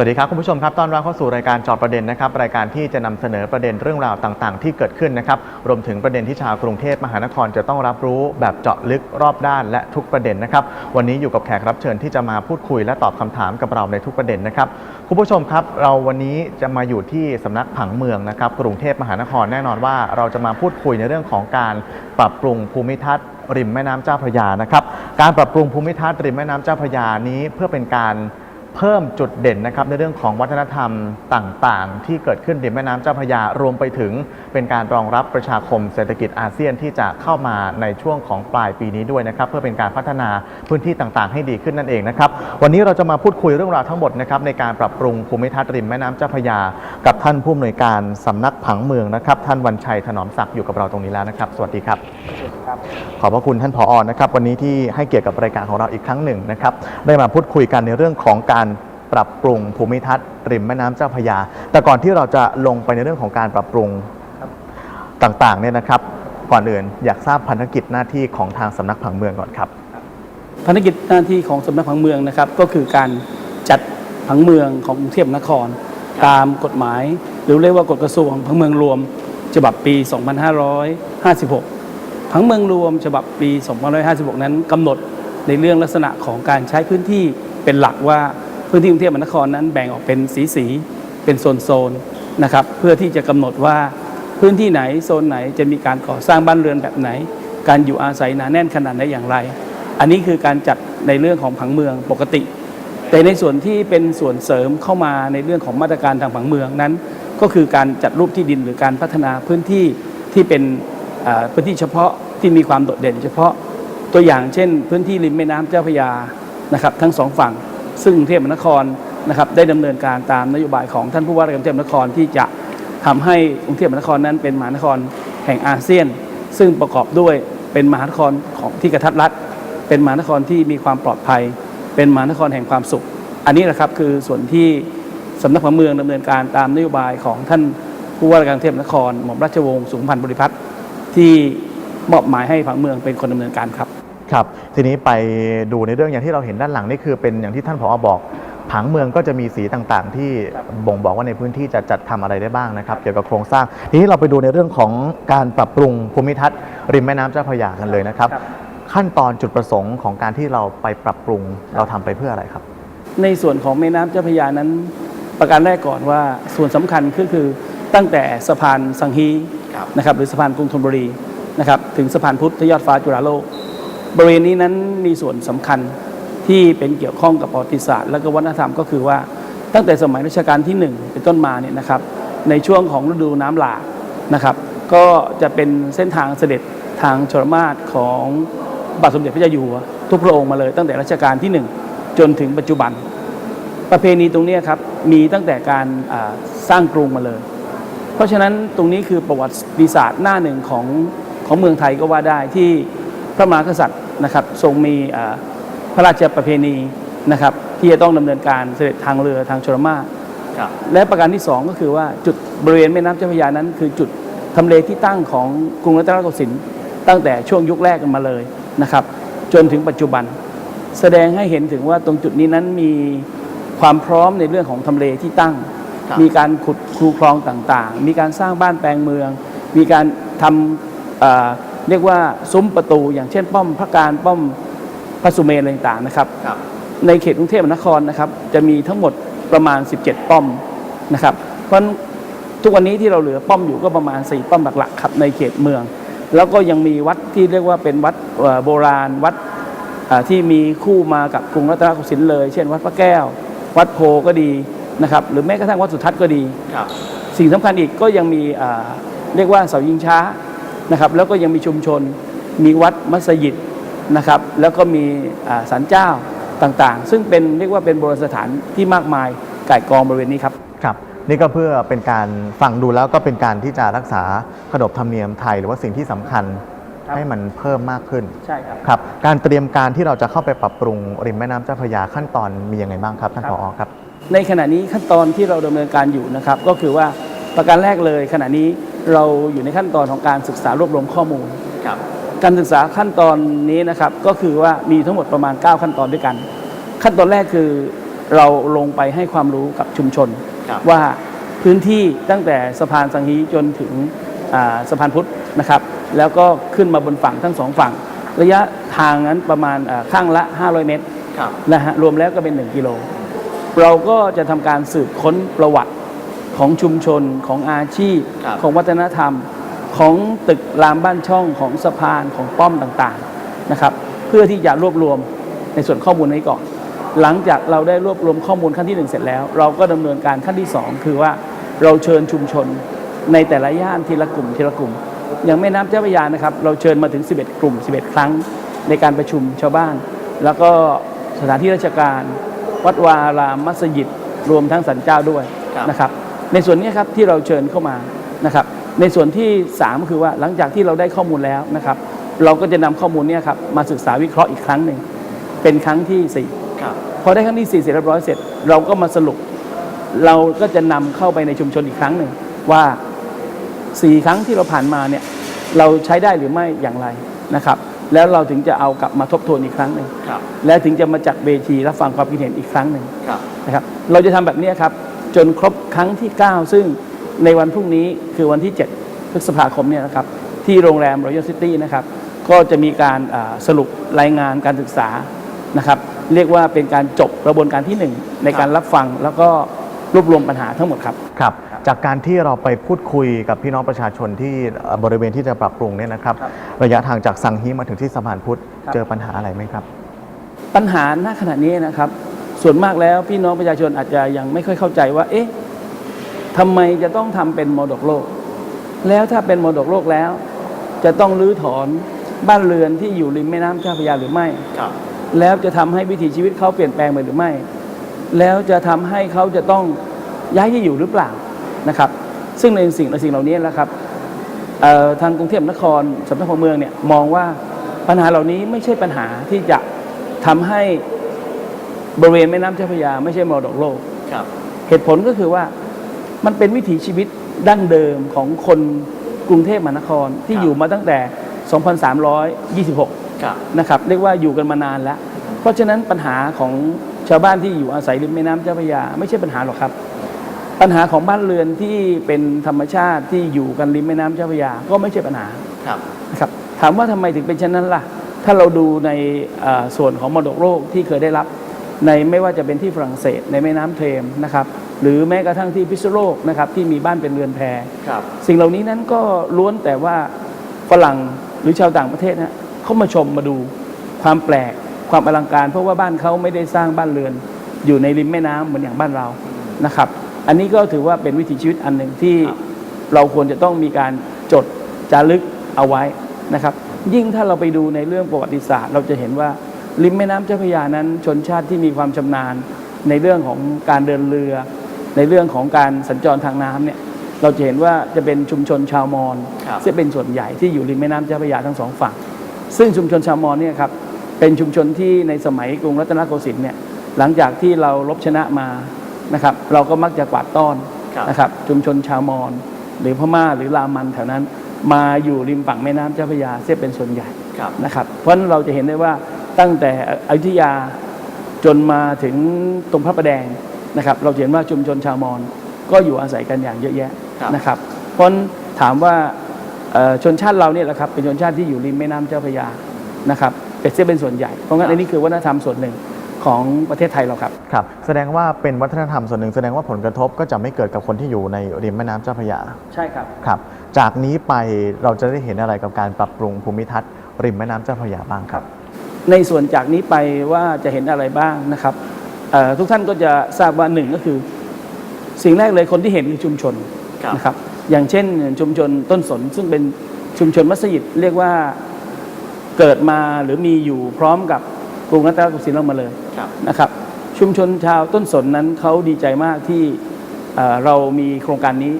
สวัสดีครับคุณผู้ชมครับต้อนรับเข้าสู่รายการจอบประเด็นนะครับรายการที่จะนำเสนอประเด็นเรื่องราวต่างๆ ที่เกิดขึ้นนะครับรวมถึงประเด็นที่ชาวกรุงเทพมหานครจะต้องรับรู้แบบเจาะลึกรอบด้านและทุกประเด็นนะครับวันนี้อยู่กับแขกรับเชิญที่จะมาพูดคุยและตอบคำถามกับเราในทุกประเด็นนะครับคุณผู้ชมครับ เราวันนี้จะมาอยู่ที่สำนักผังเมืองนะครับกรุงเทพมหานครแน่นอนว่า เราจะมาพูดคุยในเรื่องของการปรับปรุงภูมิทัศน์ริมแม่น้ำเจ้าพระยานะครับการปรับปรุงภูมิทัศน์ริมแม่น้ำเจ้าพระยานี้เพื่อเป็นการ เพิ่มจุดเด่นนะครับในเรื่องของวัฒนธรรมต่างๆ ที่เกิดขึ้นริมแม่น้ำเจ้าพระยารวมไปถึงเป็นการรองรับประชาคมเศรษฐกิจอาเซียนที่จะเข้ามาในช่วงของปลายปีนี้ด้วยนะครับเพื่อเป็นการพัฒนาพื้นที่ต่างๆ ให้ดีขึ้นนั่นเองนะครับวันนี้เราจะมาพูดคุยเรื่องราวทั้งหมดนะครับในการปรับปรุงภูมิทัศน์ริมแม่น้ำเจ้าพระยา กับท่านผู้อำนวยการสำนักผังเมืองนะครับท่านวันชัยถนอมศักดิ์อยู่กับเราตรงนี้แล้วนะครับ สวัสดีครับ ขอบพระคุณท่านผออนะครับวันนี้ที่ให้เกียรติกับรายการของเราอีกครั้งหนึ่งนะครับได้มาพูดคุยกันในเรื่องของการปรับปรุงภูมิทัศน์ริมแม่น้ำเจ้าพระยา แต่ก่อนที่เราจะลงไปในเรื่องของการปรับปรุงต่างๆเนี่ยนะครับ ก่อนอื่นอยากทราบภารกิจหน้าที่ของทางสำนักผังเมืองก่อนครับภารกิจหน้าที่ของสำนักผังเมืองนะครับ ก็คือการจัดผังเมืองของกรุงเทพมหานคร ตามกฎหมาย หรือเรียกว่ากฎกระทรวงผังเมืองรวม ฉบับปี 2556 ผังเมืองรวมฉบับปี2556 นั้นกำหนดในเรื่องลักษณะของการใช้พื้นที่เป็นหลักว่าพื้นที่กรุงเทพมหานครนั้นแบ่งออกเป็นสีสีเป็นโซนโซนๆนะครับเพื่อที่จะกำหนดว่าพื้นที่ไหนโซนไหนจะมีการก่อสร้างบ้านเรือนแบบไหน การอยู่อาศัยหนาแน่นขนาดไหนอย่างไร อันนี้คือการจัดในเรื่องของผังเมืองปกติ แต่ในส่วนที่เป็นส่วนเสริมเข้ามาในเรื่องของมาตรการทางผังเมืองนั้น ก็คือการจัดรูปที่ดินหรือการพัฒนาพื้นที่ที่เป็น พื้นที่เฉพาะที่มีความโดดเด่น เฉพาะตัวอย่างเช่น พื้นที่ริมแม่น้ำเจ้าพระยานะครับทั้งสองฝั่ง ซึ่งกรุงเทพมหานครนะครับได้ดำเนินการตามนโยบายของท่านผู้ว่าการกรุงเทพมหานครที่จะทำให้กรุงเทพมหานครนั้นเป็นมหานครแห่งอาเซียน ซึ่งประกอบด้วยเป็นมหานครของที่กระทัดรัดเป็นมหานครที่มีความปลอดภัย เป็นมหานครแห่งความสุข อันนี้แหละครับคือส่วนที่สำนักผังเมืองดำเนินการตามนโยบายของท่านผู้ว่าการกรุงเทพมหานครหม่อมราชวงศ์สุขพันธ์บริพัตร ที่มอบหมายให้ผังเมืองเป็นคนดำเนินการครับ ครับ ทีนี้ไปดูในเรื่องอย่างที่เราเห็นด้านหลังนี่คือเป็นอย่างที่ท่านผอบอก ผังเมืองก็จะมีสีต่างๆ ที่บ่งบอกว่าในพื้นที่จะจัดทำอะไรได้บ้างนะครับ เกี่ยวกับโครงสร้าง ทีนี้เราไปดูในเรื่องของการปรับปรุงภูมิทัศน์ริมแม่น้ำเจ้าพระยากันเลยนะครับ ครับ ขั้นตอนจุดประสงค์ของการที่เราไปปรับปรุงเราทำไปเพื่ออะไรครับ ในส่วนของแม่น้ำเจ้าพระยานั้น ประการแรกก่อนว่าส่วนสำคัญก็คือตั้งแต่สะพานสังฮีครับ นะครับหรือสะพานกรุงธนบุรีนะครับถึงสะพานพุทธยอดฟ้าจุฬาโลก บริเวณนี้นั้นมีส่วนสำคัญที่เป็นเกี่ยวข้องกับประวัติศาสตร์ และก็วัฒนธรรมก็คือว่าตั้งแต่สมัยรัชกาลที่หนึ่งเป็นต้นมาเนี่ยนะครับในช่วงของฤดูน้ำหลากนะครับก็จะเป็นเส้นทางเสด็จทางชลมาศของบาทสมเด็จพระเจ้าอยู่หัวทุกพระองค์มาเลยตั้งแต่รัชกาลที่หนึ่งจนถึงปัจจุบัน ประเพณีตรงนี้ครับมีตั้งแต่การสร้างกรุงมาเลย เพราะฉะนั้นตรงนี้คือประวัติศาสตร์หน้าหนึ่งของของเมืองไทยก็ว่าได้ที่พระมหากษัตริย์นะครับทรงมีอ่าพระราชประเพณีนะครับที่จะต้องดำเนินการเสด็จทางเรือทางชลมาศครับและประการที่สองก็คือว่าจุดบริเวณแม่น้ำเจ้าพระยานั้น คือจุดทำเลที่ตั้งของกรุงรัตนโกสินทร์ตั้งแต่ช่วงยุคแรกกันมาเลยนะครับ จนถึงปัจจุบัน แสดงให้เห็นถึงว่าตรงจุดนี้นั้นมีความพร้อมในเรื่องของทำเลที่ตั้งครับ มีการขุดคูคลองต่างๆ มีการสร้างบ้านแปลงเมือง มีการทำเอ่อเรียกว่าซุ้มประตู อย่างเช่น ป้อมพระการป้อมพระสุเมนอะไรต่างๆนะครับครับในเขตกรุงเทพมหานครนะครับ จะมีทั้งหมดประมาณ 17 ป้อมนะครับ เพราะฉะนั้นทุกวันนี้ที่เราเหลือป้อมอยู่ก็ประมาณ 4 ป้อมหลักๆครับในเขตเมือง แล้วก็ยังมีวัดที่เรียกว่าเป็นวัดเอ่อโบราณวัดอ่าที่มีคู่มากับกรุงรัตนโกสินทร์เลย เช่น วัดพระแก้ว วัดโพก็ดี นะครับหรือแม้กระทั่งวัดสุทัศน์ก็ดี ครับ สิ่งสำคัญอีกก็ยังมีอ่าเรียกว่าเสายิงช้านะครับแล้วก็ยังมีชุมชน มีวัดมัสยิดนะครับแล้วก็มีอ่าศาลเจ้าต่างๆ ซึ่งเป็นเรียกว่าเป็นโบราณสถานที่มากมายก่ายกองบริเวณนี้ครับ ครับนี่ก็เพื่อเป็นการฟังดูแล้วก็เป็นการที่จะรักษาขนบธรรมเนียมไทย หรือว่าสิ่งที่สำคัญครับ ให้มันเพิ่มมากขึ้นใช่ครับ ครับการเตรียมการที่เราจะเข้าไปปรับปรุงริมแม่น้ำเจ้าพระยาขั้นตอนมียังไงบ้างครับท่านครัผบอครับ ในขณะนี้ขั้นตอนที่เราดำเนินการอยู่นะครับ ก็คือว่าประการแรกเลย ขณะนี้เราอยู่ในขั้นตอนของการศึกษารวบรวมข้อมูลครับการศึกษาขั้นตอนนี้นะครับก็คือว่ามีทั้งหมดประมาณ 9 ขั้นตอนด้วยกัน ขั้นตอนแรกคือเราลงไปให้ความรู้กับชุมชนครับว่าพื้นที่ตั้งแต่สะพานสังฮีจนถึงอ่าสะพานพุทธนะครับ แล้วก็ขึ้นมาบนฝั่งทั้งสองฝั่ง ระยะทางนั้นประมาณอ่าข้างละ 500 เมตรครับนะฮะรวมแล้วก็เป็น 1 กิโล เราก็จะทำการสืบค้นประวัติของชุมชนของอาชีพครับ ของวัฒนธรรม ของตึกรามบ้านช่องของสะพานของป้อมต่างๆนะครับ เพื่อที่จะรวบรวมในส่วนข้อมูลนี้ก่อน หลังจากเราได้รวบรวมข้อมูลขั้นที่หนึ่งเสร็จแล้ว เราก็ดำเนินการขั้นที่สองคือว่าเราเชิญชุมชนในแต่ละย่านทีละกลุ่มทีละกลุ่ม อย่างแม่น้ำเจ้าพระยานะครับ เราเชิญมาถึง 11 กลุ่ม 11 ครั้งในการประชุมชาวบ้าน แล้วก็สถานที่ราชการ วัดวาอารามมัสยิดรวมทั้งสันเจ้าด้วยครับนะครับในส่วนนี้ครับที่เราเชิญเข้ามานะครับในส่วนที่3ก็คือว่าหลังจากที่เราได้ข้อมูลแล้วนะครับ เราก็จะนำข้อมูลเนี้ครับมาศึกษาวิเคราะห์อีกครั้งหนึ่งเป็นครั้งที่สี่ครับพอได้ครั้งที่สี่เสร็จเรียบร้อยเสร็จ เราก็มาสรุป เราก็จะนำเข้าไปในชุมชนอีกครั้งหนึ่งว่าสี่ครั้งที่เราผ่านมาเนี่ยเราใช้ได้หรือไม่อย่างไรนะครับ แล้วเราถึงจะเอากลับมาทบทวนอีกครั้งหนึ่งครับ และถึงจะมาจัดเวทีรับฟังความคิดเห็นอีกครั้งหนึ่งครับ นะครับ เราจะทำแบบนี้ครับ จนครบครั้งที่ 9 ซึ่งในวันพรุ่งนี้คือวันที่ 7 พฤษภาคมเนี่ยนะครับ ที่โรงแรมรอยัลซิตี้นะครับ ก็จะมีการอ่าสรุปรายงานการศึกษานะครับ เรียกว่าเป็นการจบกระบวนการที่ 1 ในการรับฟังแล้วก็รวบรวมปัญหาทั้งหมดครับ ครับ จากการที่เราไปพูดคุยกับพี่น้องประชาชนที่เอ่อบริเวณที่จะปรับปรุงเนี่ยนะครับครับ ระยะทางจากสังฮีมาถึงที่สะพานพุทธครับเจอปัญหาอะไรไหมครับ ปัญหาณขณะนี้นะครับ ส่วนมากแล้วพี่น้องประชาชนอาจจะยังไม่ค่อยเข้าใจว่า เอ๊ะทำไมจะต้องทำเป็นมรดกโลก แล้วถ้าเป็นมรดกโลกแล้ว จะต้องรื้อถอนบ้านเรือนที่อยู่ริมแม่น้ำเจ้าพระยาหรือไม่ครับแล้วจะทำให้วิถีชีวิตเขาเปลี่ยนแปลงไปหรือไม่ แล้วจะทำให้เขาจะต้องย้ายที่อยู่หรือเปล่า นะครับ ซึ่งในสิ่งในสิ่งเหล่านี้แหละครับเอ่อทางกรุงเทพมหานครสำนักงานเมืองเนี่ยมองว่าปัญหาเหล่านี้ไม่ใช่ปัญหาที่จะทำให้บริเวณแม่น้ำเจ้าพระยาไม่ใช่มรดกโลกครับ เหตุผลก็คือว่ามันเป็นวิถีชีวิตดั้งเดิมของคนกรุงเทพมหานครที่ครับอยู่มาตั้งแต่ 2326ครับนะครับ เรียกว่าอยู่กันมานานแล้ว เพราะฉะนั้นปัญหาของชาวบ้านที่อยู่อาศัยริมแม่น้ำเจ้าพระยา ไม่ใช่ปัญหาหรอกครับ ปัญหาของบ้านเรือนที่เป็นธรรมชาติที่อยู่กันริมแม่น้ำเจ้าพระยาก็ไม่ใช่ปัญหาครับ นะครับถามว่าทำไมถึงเป็นเช่นนั้นล่ะ ถ้าเราดูในเอ่อส่วนของมรดกโลกที่เคยได้รับ ในไม่ว่าจะเป็นที่ฝรั่งเศสในแม่น้ำเทมนะครับหรือแม้กระทั่งที่พิษณุโลกนะครับที่มีบ้านเป็นเรือนแพ ครับ สิ่งเหล่านี้นั้นก็ล้วนแต่ว่าฝรั่งหรือชาวต่างประเทศนะเขามาชมมาดูความแปลกความอลังการ เพราะว่าบ้านเขาไม่ได้สร้างบ้านเรือน อยู่ในริมแม่น้ำเหมือนอย่างบ้านเรานะครับ อันนี้ก็ถือว่าเป็นวิถีชีวิตอันหนึ่งที่ครับเราควรจะต้องมีการจดจารึกเอาไว้นะครับ ยิ่งถ้าเราไปดูในเรื่องประวัติศาสตร์ เราจะเห็นว่าริมแม่น้ำเจ้าพระยานั้น ชนชาติที่มีความชำนาญ ในเรื่องของการเดินเรือ ในเรื่องของการสัญจรทางน้ำเนี่ยเราจะเห็นว่าจะเป็นชุมชนชาวมอญครับซึ่งเป็นส่วนใหญ่ที่อยู่ริมแม่น้ำเจ้าพระยาทั้งสองฝั่ง ซึ่งชุมชนชาวมอญเนี่ยครับเป็นชุมชนที่ในสมัยกรุงรัตนโกสินทร์เนี่ยหลังจากที่เราลบชนะมา นะครับ เราก็มักจะกวาดต้อนครับนะครับชุมชนชาวมอญหรือพม่าหรือลามันแถวนั้น มาอยู่ริมฝั่งแม่น้ำเจ้าพระยาเสียเป็นส่วนใหญ่ครับนะครับ เพราะฉะนั้นเราจะเห็นได้ว่าตั้งแต่อยุธยาจนมาถึงตรงพระประแดงนะครับ เราจะเห็นว่าชุมชนชาวมอญก็อยู่อาศัยกันอย่างเยอะแยะครับนะครับ เพราะฉะนั้นถามว่าเอ่อชนชาติเราเนี่ยแหละครับเป็นชนชาติที่อยู่ริมแม่น้ำเจ้าพระยานะครับเป็นเสียเป็นส่วนใหญ่เพราะงั้นอันนี้คือวัฒนธรรมส่วนหนึ่ง ของประเทศไทยเราครับ ครับ แสดงว่าเป็นวัฒนธรรมส่วนหนึ่ง แสดงว่าผลกระทบก็จะไม่เกิดกับคนที่อยู่ในริมแม่น้ำเจ้าพระยา ใช่ครับ ครับ จากนี้ไปเราจะได้เห็นอะไรกับการปรับปรุงภูมิทัศน์ริมแม่น้ำเจ้าพระยาบ้างครับ ในส่วนจากนี้ไปว่าจะเห็นอะไรบ้างนะครับเอ่อทุกท่านก็จะทราบว่าหนึ่งก็คือ สิ่งแรกเลยคนที่เห็นคือชุมชนครับ นะครับ อย่างเช่นชุมชนต้นสน ซึ่งเป็นชุมชนมัสยิดเรียกว่าเกิดมาหรือมีอยู่พร้อมกับ กรุงรัตนโกสินทร์เรามาเลยครับนะครับชุมชนชาวต้นสนนั้นเขาดีใจมากที่เอ่อเรามีโครงการนี้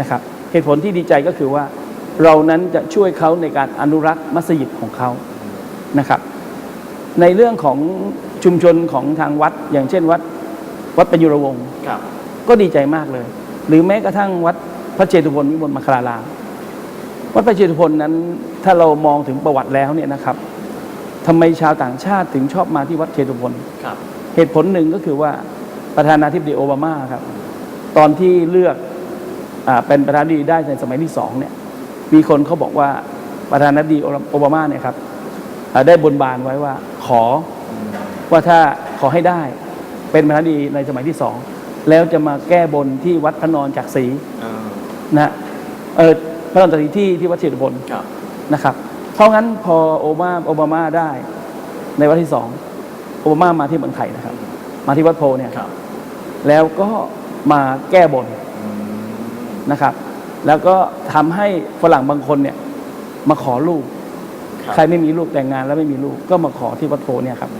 นะครับเหตุผลที่ดีใจก็คือว่าเรานั้นจะช่วยเขาในการอนุรักษ์มัสยิดของเขานะครับ ในเรื่องของชุมชนของทางวัด อย่างเช่นวัดวัดประยุรวงศ์ครับก็ดีใจมากเลย หรือแม้กระทั่งวัดพระเจตุพนวิมลมัคคารารามวัดพระเจตุพนนั้นถ้าเรามองถึงประวัติแล้วเนี่ยนะครับ ทำไมชาวต่างชาติถึงชอบมาที่วัดเจตุพนครับเหตุผลหนึ่งก็คือว่าประธานาธิบดีโอบามาครับ ตอนที่เลือกอาเป็นประธานาธิบดีได้ในสมัยที่สองเนี่ย มีคนเขาบอกว่าประธานาธิบดีโอบามาเนี่ยครับอ่าได้บนบานไว้ว่าขอว่าถ้าขอให้ได้เป็นประธานาธิบดีในสมัยที่สองแล้วจะมาแก้บนที่วัดพระนอนจากศรีนะฮะเออพระนอนจากศรีที่ที่วัดเชตุพนครับนะครับ เพราะงั้นพอโอบาโอบามาได้ ในวันที่สองโอบามามาที่เมืองไทยนะครับ มาที่วัดโพเนี่ยครับ แล้วก็มาแก้บนนะครับ แล้วก็ทำให้ฝรั่งบางคนเนี่ยมาขอลูกครับใครไม่มีลูกแต่งงานแล้วไม่มีลูกก็มาขอที่วัดโพเนี่ยครับ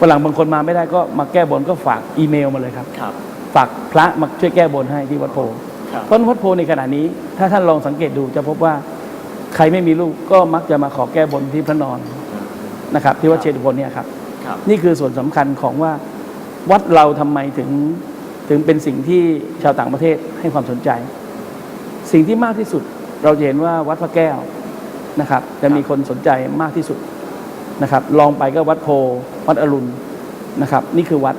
ฝรั่งบางคนมาไม่ได้ก็มาแก้บนก็ฝากอีเมลมาเลยครับครับฝากพระมาช่วยแก้บนให้ที่วัดโพครับเพราะวัดโพในขณะนี้ ถ้าท่านลองสังเกตดูจะพบว่า ใครไม่มีลูกก็มักจะมาขอแก้บนที่พระนอนนะครับ ที่วัดเชตุพนเนี่ยครับครับนี่คือส่วนสำคัญของว่าวัดเราทำไมถึงถึงเป็นสิ่งที่ชาวต่างประเทศให้ความสนใจ สิ่งที่มากที่สุดเราจะเห็นว่าวัดพระแก้วนะครับ จะมีคนสนใจมากที่สุดนะครับ ลองไปก็วัดโพวัดอรุณนะครับ นี่คือวัด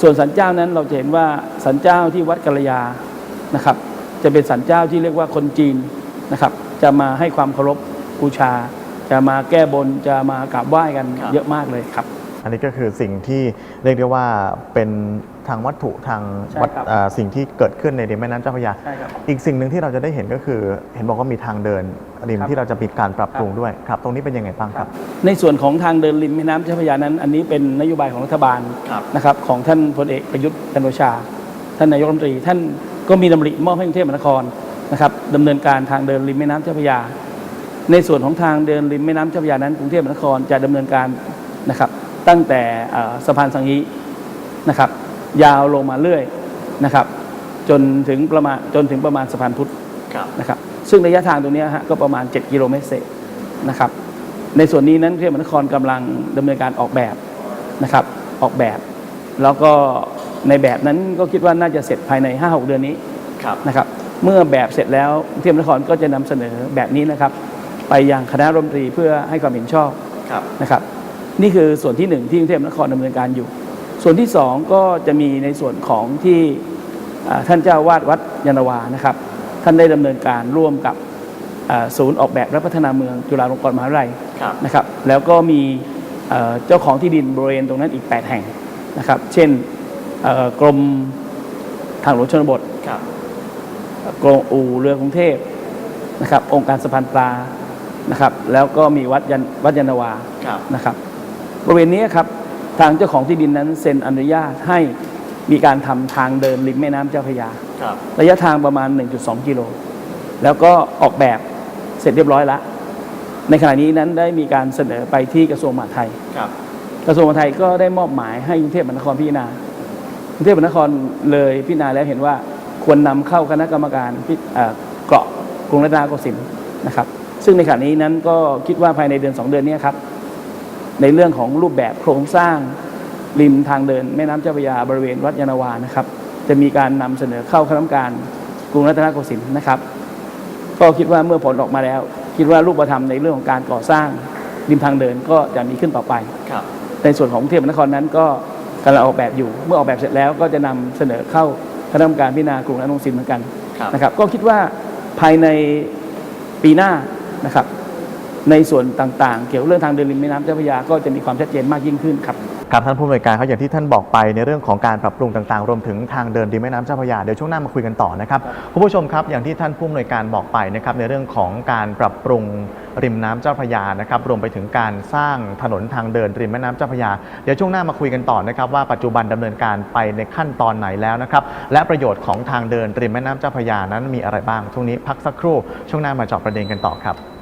ส่วนสันเจ้านั้นเราจะเห็นว่าสันเจ้าที่วัดกัลยานะครับ จะเป็นสันเจ้าที่เรียกว่าคนจีนนะครับ จะมาให้ความเคารพบูชา จะมาแก้บนจะมากราบไหว้กันครับ เยอะมากเลยครับ อันนี้ก็คือสิ่งที่เรียกได้ว่าเป็นทางวัตถุทางใช่วัดครับ อ่าสิ่งที่เกิดขึ้นในริมแม่น้ำเจ้าพระยา ใช่ครับ อีกสิ่งหนึ่งที่เราจะได้เห็นก็คือเห็นบอกว่ามีทางเดินริมครับ ที่เราจะมีการปรับปรุงด้วยครับ ตรงนี้เป็นยังไงบ้างครับ ในส่วนของทางเดินริมแม่น้ำเจ้าพระยานั้น อันนี้เป็นนโยบายของรัฐบาลครับ นะครับของท่านพลเอกประยุทธ์จันทร์โอชา ท่านนายกรัฐมนตรี ท่านก็มีดำริมอบให้กรุงเทพมหานคร นะครับดำเนินการทางเดินริมแม่น้ำเจ้าพระยา ในส่วนของทางเดินริมแม่น้ำเจ้าพระยานั้นกรุงเทพมหานครจะดำเนินการนะครับ ตั้งแต่เอ่อสะพานสังฮีนะครับ ยาวลงมาเรื่อยนะครับ จนถึงประมาณจนถึงประมาณสะพานพุทธครับนะครับ ซึ่งระยะทางตรงเนี้ยฮะก็ประมาณ 7 กิโลเมตรเศษนะครับ ในส่วนนี้นั้นกรุงเทพมหานครกำลังดำเนินการออกแบบนะครับ ออกแบบ แล้วก็ในแบบนั้นก็คิดว่าน่าจะเสร็จภายใน 5-6 เดือนนี้ครับนะครับ เมื่อแบบเสร็จแล้วกรุงเทพมหานครก็จะนำเสนอแบบนี้นะครับ ไปยังคณะรัฐมนตรีเพื่อให้ความเห็นชอบครับนะครับ นี่คือส่วนที่หนึ่งที่กรุงเทพมหานครดำเนินการอยู่ ส่วนที่สองก็จะมีในส่วนของที่อ่าท่านเจ้าวาดวัดยานนาวานะครับ ท่านได้ดำเนินการร่วมกับอ่าศูนย์ออกแบบและพัฒนาเมืองจุฬาลงกรณ์มหาวิทยาลัยครับนะครับ แล้วก็มีเอ่อเจ้าของที่ดินบริเวณตรงนั้นอีก 8 แห่งนะครับ เช่นเอ่อกรมทางหลวงชนบทครับ กรมอู่เรือกรุงเทพนะครับ องค์การสะพานปลานะครับ แล้วก็มีวัดยันวัดยานนาวาครับนะครับบริเวณนี้ครับทางเจ้าของที่ดินนั้นเซ็นอนุญาตให้มีการทำทางเดินริมแม่น้ำเจ้าพระยาครับระยะทางประมาณ 1.2 กิโล แล้วก็ออกแบบเสร็จเรียบร้อยแล้วในขณะนี้นั้นได้มีการเสนอไปที่กระทรวงมหาดไทยครับกระทรวงมหาดไทยก็ได้มอบหมายให้กรุงเทพมหานครพิจารณากรุงเทพมหานครเลยพิจารณาแล้วเห็นว่า ควรนำเข้าคณะกรรมการพิเอ่อเกาะกรุงรัตนโกสินทร์นะครับ ซึ่งในขณะนี้นั้นก็คิดว่าภายในเดือน 2 เดือนเนี้ครับ ในเรื่องของรูปแบบโครงสร้างริมทางเดิน แม่น้ำเจ้าพระยาบริเวณวัดยานนาวานะครับ จะมีการนำเสนอเข้าคณะกรรมการกรุงรัตนโกสินทร์นะครับ ก็คิดว่าเมื่อผลออกมาแล้ว คิดว่ารูปธรรมในเรื่องของการก่อสร้างริมทางเดินก็จะมีขึ้นต่อไปครับในส่วนของกรุงเทพมหานครนั้นก็กำลังออกแบบอยู่ เมื่อออกแบบเสร็จแล้วก็จะนำเสนอเข้า คณะกรรมการพิจารณากรุงรัตนโกสินทร์เหมือนกันครับนะครับ ก็คิดว่าภายในปีหน้านะครับ ในส่วนต่างๆ เกี่ยวกับเรื่องทางเดินริมแม่น้ำเจ้าพระยาก็จะมีความชัดเจนมากยิ่งขึ้นครับครับท่านผู้อำนวยการครับอย่างที่ท่านบอกไปในเรื่องของการปรับปรุงต่างๆ รวมถึงทางเดินริมแม่น้ำเจ้าพระยาเดี๋ยวช่วงหน้ามาคุยกันต่อนะครับคุณผู้ชมครับอย่างที่ท่านผู้อำนวยการบอกไปนะครับในเรื่องของการปรับปรุง ริมน้ำเจ้าพระยานะครับรวมไปถึงการสร้างถนนทางเดินริมแม่น้ำเจ้าพระยา เดี๋ยวช่วงหน้ามาคุยกันต่อนะครับว่าปัจจุบันดำเนินการไปในขั้นตอนไหนแล้วนะครับและประโยชน์ของทางเดินริมแม่น้ำเจ้าพระยานั้นมีอะไรบ้างช่วงนี้พักสักครู่ ช่วงหน้ามาเจาะประเด็นกันต่อครับ